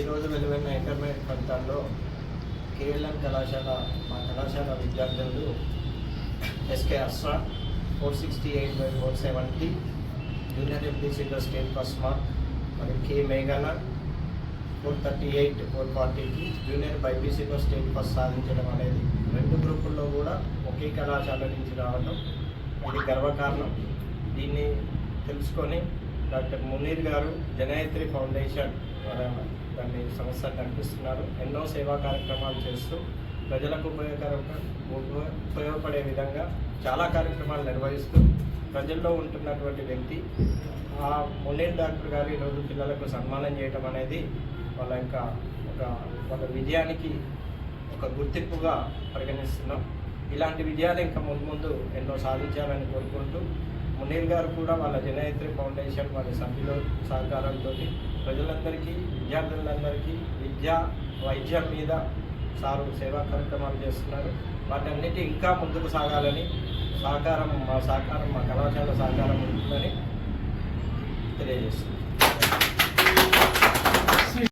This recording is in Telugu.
ఈరోజు వెలువైన ఇంటర్మీడియట్ ఫలితాల్లో కేఎల్ఎన్ కళాశాల మా కళాశాల విద్యార్థులు S K Asra four sixty eight by four seventy junior ఎంపీసీలో state first mark మరియు కే మేఘన ఫోర్ థర్టీ ఎయిట్ ఫోర్ ఫార్టీకి జూనియర్ బైపీసీలో స్టేట్ ఫస్ట్ సాధించడం అనేది రెండు గ్రూపుల్లో కూడా ఒకే కళాశాల నుంచి రావడం ఇది గర్వకారణం. దీన్ని తెలుసుకొని డాక్టర్ మునీర్ గారు జనయత్రి ఫౌండేషన్ దాన్ని సంస్థ కనిపిస్తున్నారు. ఎన్నో సేవా కార్యక్రమాలు చేస్తూ ప్రజలకు ఉపయోగకరంగా ఉపయోగపడే విధంగా చాలా కార్యక్రమాలు నిర్వహిస్తూ ప్రజల్లో ఉంటున్నటువంటి వ్యక్తి ఆ మునీర్ డాక్టర్ గారు ఈరోజు పిల్లలకు సన్మానం చేయటం అనేది వాళ్ళ యొక్క ఒక వాళ్ళ విజయానికి ఒక గుర్తింపుగా పరిగణిస్తున్నాం. ఇలాంటి విజయాలు ఇంకా ముందు ముందు ఎన్నో సాధించాలని కోరుకుంటూ మునీర్ గారు కూడా వాళ్ళ జనయత్రి ఫౌండేషన్ వాళ్ళ సభ్యుల సహకారంతో ప్రజలందరికీ విద్యార్థులందరికీ విద్య వైద్యం మీద సారు సేవా కార్యక్రమాలు చేస్తున్నారు. వాటన్నిటి ఇంకా ముందుకు సాగాలని సహకారం మా సహకారం మా కళాశాల సహకారం ఉంటుందని తెలియజేస్తుంది